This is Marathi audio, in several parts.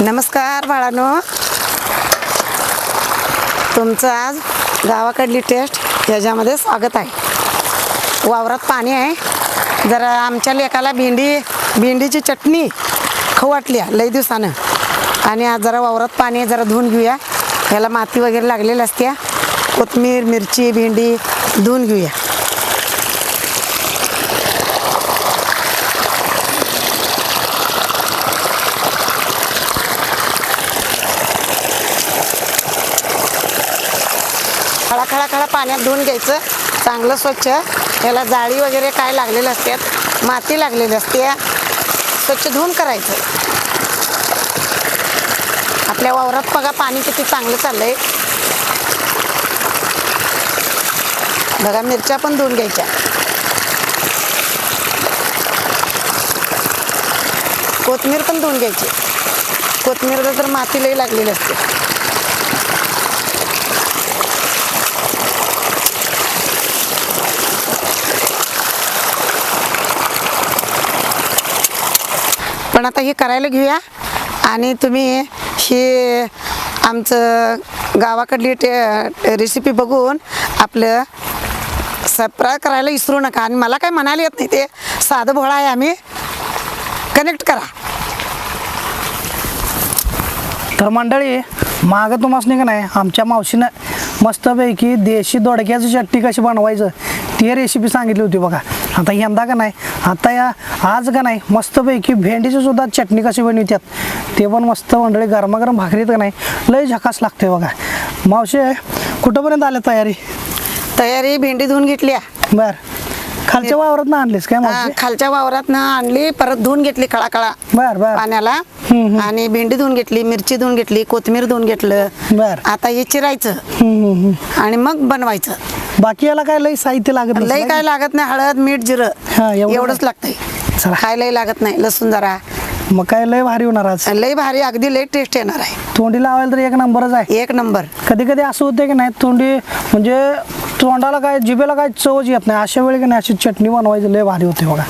नमस्कार बाळानो. तुमचं आज गावाकडली टेस्ट याच्यामध्ये स्वागत आहे. वावरात पाणी आहे. जरा आमच्या लेकाला भेंडी भेंडीची चटणी खाऊ वाटली आहे लई दिवसानं. आणि आज जरा वावरात पाणी आहे जरा धुवून घेऊया. ह्याला माती वगैरे लागलेली असते कोथमीर मिरची भेंडी धुवून घेऊया. पाण्यात धुवून घ्यायचं. चांगलं स्वच्छ. याला जाळी वगैरे काय लागलेलं असतात माती लागलेली असते स्वच्छ धुवून करायचं. आपल्या वावरात बघा पाणी किती चांगलं चाललंय. बघा मिरच्या पण धुवून घ्यायच्या. कोथमीर पण धुवून घ्यायची. कोथमीरला तर माती लई लागलेली असते. पण आता हे करायला घेऊया. आणि तुम्ही हे आमचं गावाकडली टे रेसिपी बघून आपलं सबस्क्राईब करायला विसरू नका. आणि मला काय म्हणायला येत नाही ते. साधं भोळा आहे आम्ही. कनेक्ट करा. तर मंडळी मागं तुम्हाला का नाही आमच्या मावशीनं मस्तपैकी देशी दोडक्याची चट्टी कशी बनवायचं ती रेसिपी सांगितली होती बघा. आता यंदा का नाही? आता या आज का नाही? मस्तपैकी भेंडीची सुद्धा चटणी कशी बनवतात ते पण मस्त मंडळी गरमागरम भाकरीत का नाही? लय झकास लागते बघा. मावशी कुठंपर्यंत आल्या तयारी? तयारी भेंडी धुवून घेतली बर. खालच्या वावरात ना आणलीस काय मावशी? खालच्या वावरात ना आणली परत धुवून घेतली खळा खळा बर बर. पाण्याला. आणि भेंडी धुवून घेतली मिरची धुवून घेतली कोथिंबीर धुवून घेतलं. बर. आता हे चिरायचं. आणि मग बनवायचं. बाकी याला काय लय साहित्य लागत लई? काय लागत नाही हळद मीठ जिरं. एवढं एवढंच लागतंय. काय लई लागत नाही. लसूण जरा. मग काय लय भारी होणार आज? लई भारी अगदी लई टेस्ट येणार आहे. तोंडी लावायला तर एक नंबरच आहे. एक नंबर. कधी कधी असं होतं की नाही तोंडी म्हणजे तोंडाला काय जिभेला काय चवच येत नाही. अशा वेळी की नाही अशी चटणी बनवायची लय भारी होते बघा.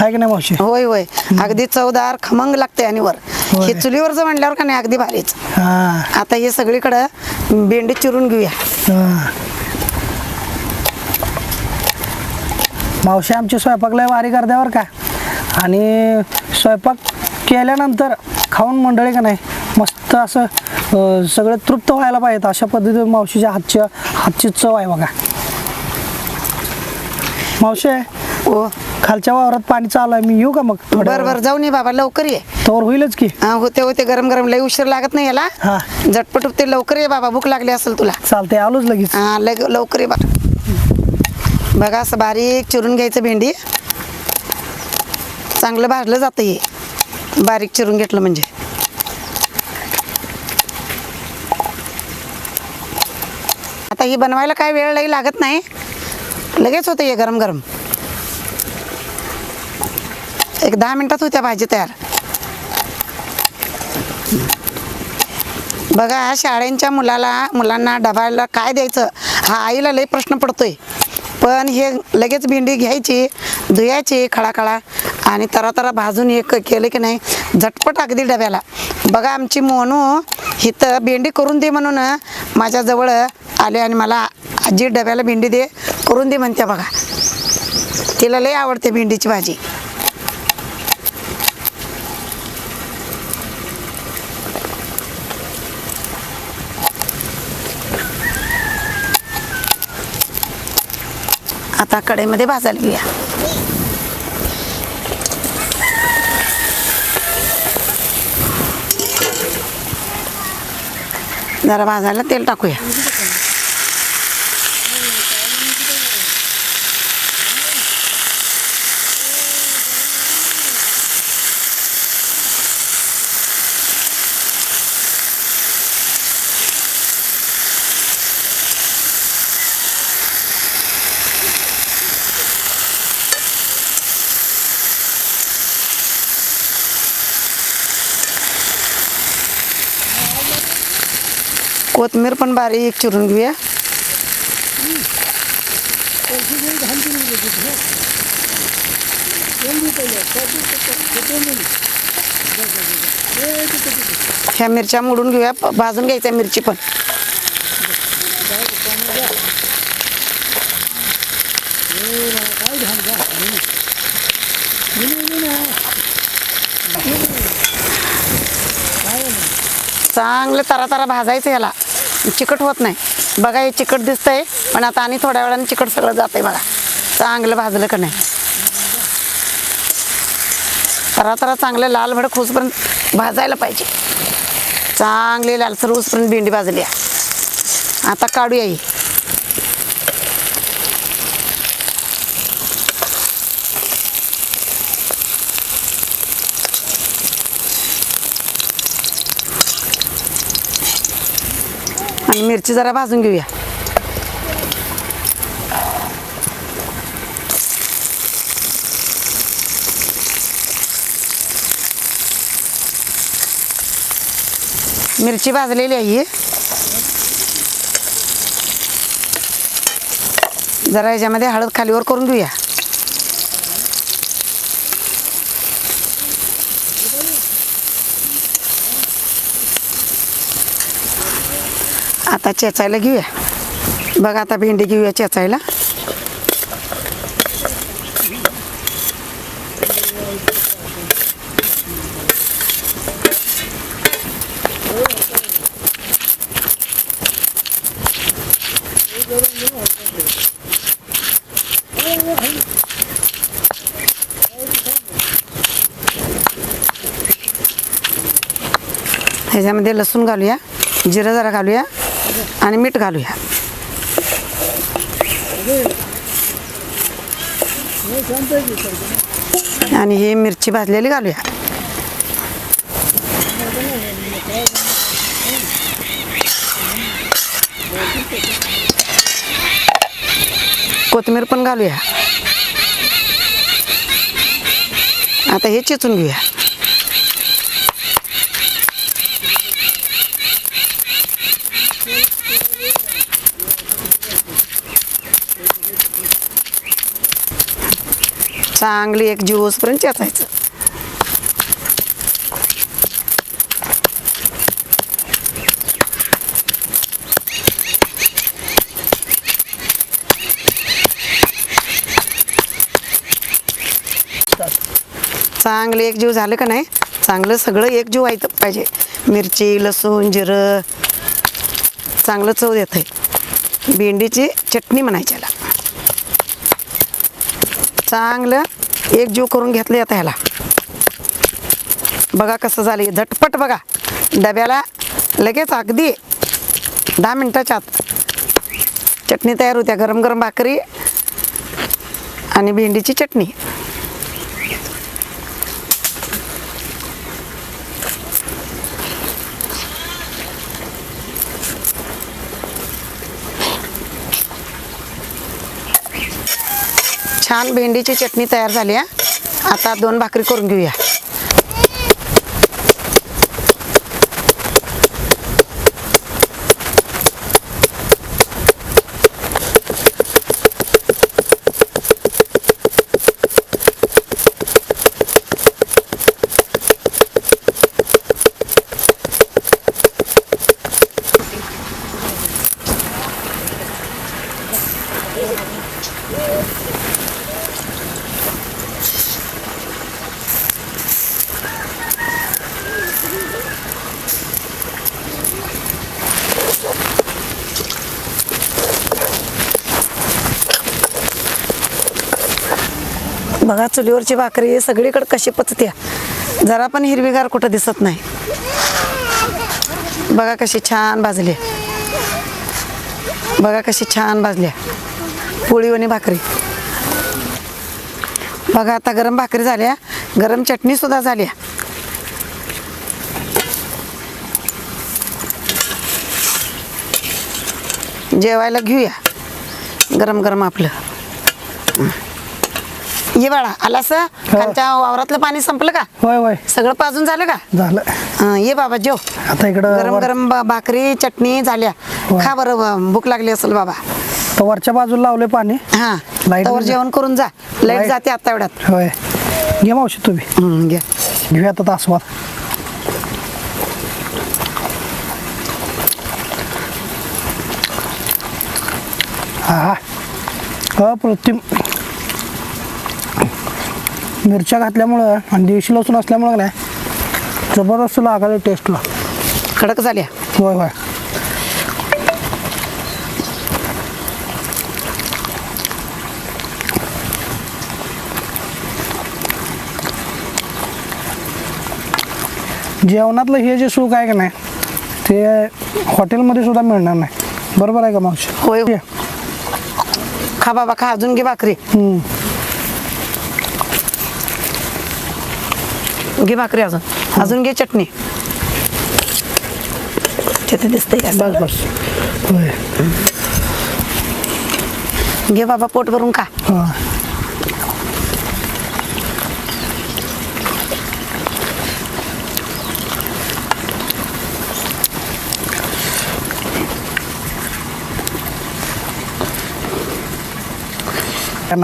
आहे की नाही मावशी? होय होय. अगदी चवदार खमंग लागते आणि वर. होय. हे चुलीवरचं म्हणल्यावर का नाही अगदी भारीच. हा. आता हे सगळीकडं भेंडी चिरून घेऊया. मावशी आमची स्वयंपाक लय भारी करते बरं का. आणि स्वयंपाक केल्यानंतर खाऊन मंडळी का नाही मस्त असं सगळं तृप्त व्हायला पाहिजे अशा पद्धतीने मावशीच्या हातच्या हातची चव आहे बघा. मावशी ओ खालच्या वावरात पाणी चालू आहे मी येऊ का मग बर बर जाऊन ये बाबा लवकर ये. तोवर होईलच की. हा, होते होते गरम गरम लई उशीर लागत नाही याला. हा. झटपट ते लवकर ये बाबा भूक लागली असेल तुला. चालते आलोच लगेच. हा लग लवकर ये बा. बघा असं बारीक चिरून घ्यायचं भेंडी. चांगलं भाजलं जातं हे बारीक चिरून घेतलं म्हणजे. आता ही बनवायला काय वेळ लई लागत नाही. लगेच होतं हे गरम गरम एक दहा मिनटात होत्या भाजी तयार. बघा शाळेंच्या मुलाला मुलांना डबायला काय द्यायचं? हा आईला लई प्रश्न पडतोय. पण हे लगेच भेंडी घ्यायची धुयायची खळाखळा आणि तरा तरा भाजून एक केलं की नाही झटपट अगदी डब्याला. बघा आमची मोनू इथं भेंडी करून दे म्हणून माझ्याजवळ आले आणि मला आजी डब्याला भेंडी दे करून दे म्हणते बघा. तिला लई आवडते भेंडीची भाजी. आता कढईमध्ये भाजायला घेऊया. जरा भाजायला तेल टाकूया. कोथमीर पण बारीक चिरून घेऊया. ह्या मिरच्या मोडून घेऊया. भाजून घ्यायच्या मिरची पण. चांगलं तरा तरा भाजायचं ह्याला. चिकट होत नाही. बघा हे चिकट दिसतंय पण आता आणि थोड्या वेळाने चिकट सगळं जातंय बघा. चांगलं भाजलं का नाही? तरा तरा चांगलं लाल भडक होसपर्यंत भाजायला पाहिजे. चांगली लालसर होसपर्यंत भेंडी भाजली आहे. आता काढूया ही. आणि मिरची जरा भाजून घेऊया मिरची भाजलेली आहे ही. जरा याच्यामध्ये हळद खालीवर करून घेऊया आता चेचायला घेऊया. बघा आता भेंडी घेऊया चेचायला. ह्याच्यामध्ये लसूण घालूया जिरं जरा घालूया. आणि मीठ घालूया. आणि ही मिरची भाजलेली घालूया. कोथिंबीर पण घालूया. आता हे चिचून घेऊया. चांगली एक पर्यंत चेचायचं. चांगले एक जीव झालं का नाही? चांगलं सगळं एक जीव व्हायचं पाहिजे. मिरची लसूण जिरं. चांगलं चव देत आहे भेंडीची चटणी म्हणायची चांगलं एक जीव करून घेतलं आता ह्याला. बघा कसं झालं झटपट बघा. डब्याला लगेच अगदी दहा मिनटाच्या आत. चटणी तयार होत्या. गरम गरम भाकरी आणि भेंडीची चटणी. छान भेंडीची चटणी तयार झाली आहे. आता दोन भाकरी करून घेऊया. बघा चुलीवरची भाकरी सगळीकडे कशी पचत्या? जरा पण हिरवीगार कुठं दिसत नाही. बघा कशी छान भाजली. बघा कशी छान भाजल्या पोळीवणी भाकरी. बघा आता गरम भाकरी झाल्या. गरम चटणी सुद्धा झाल्या. जेवायला घेऊया. गरम गरम आपलं. ये बाळा आलास? खालच्या वावरातलं पाणी संपलं का? होय होय. सगळं पाजून झालं का? झालं. हं, ये बाबा जेव. आता इकडं गरम वर- गरम बा- भाकरी चटणी झाल्या. होय. खा बरं ब- भूक लागली असेल बाबा. तर वरच्या बाजूला लावले पाणी. हा Light जेवण करून जा. लाइट Light- जाते आता एवढ्यात. होय. घे मावशी तुम्ही हं, घ्या घेऊया आता आस्वाद. हा अप्रतिम. मिरच्या घातल्यामुळं आणि देशी लसूण असल्यामुळं नाही जबरदस्त लागायला टेस्टला कडक झाल्या? होय होय. जेवणातलं हे जे सुख आहे का नाही ते हॉटेलमध्ये सुद्धा मिळणार नाही. बरोबर आहे का मावशी? होय. खा बाबा खा. अजून घे भाकरी. हम्म. घे भाकरी अजून. अजून घे चटणी. तिथे दिसतंय का? बस बस होय. घे बाबा पोट भरून खा. हा.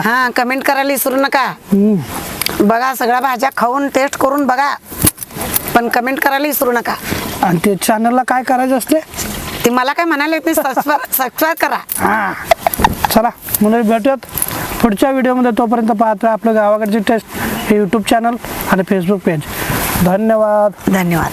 हा कमेंट करायला विसरू नका. हम्म. बघा सगळ्या भाज्या खाऊन टेस्ट करून बघा. पण कमेंट करायला विसरू नका. आणि ते चॅनलला काय करायचं असते? ते मला काय म्हणाले ते सबस्क्राईब करा. हा. चला म्हणजे भेटूयात. पुढच्या व्हिडिओमध्ये तोपर्यंत पाहत राहा आपलं गावाकडची टेस्ट हे यूट्यूब चॅनल आणि फेसबुक पेज धन्यवाद. धन्यवाद.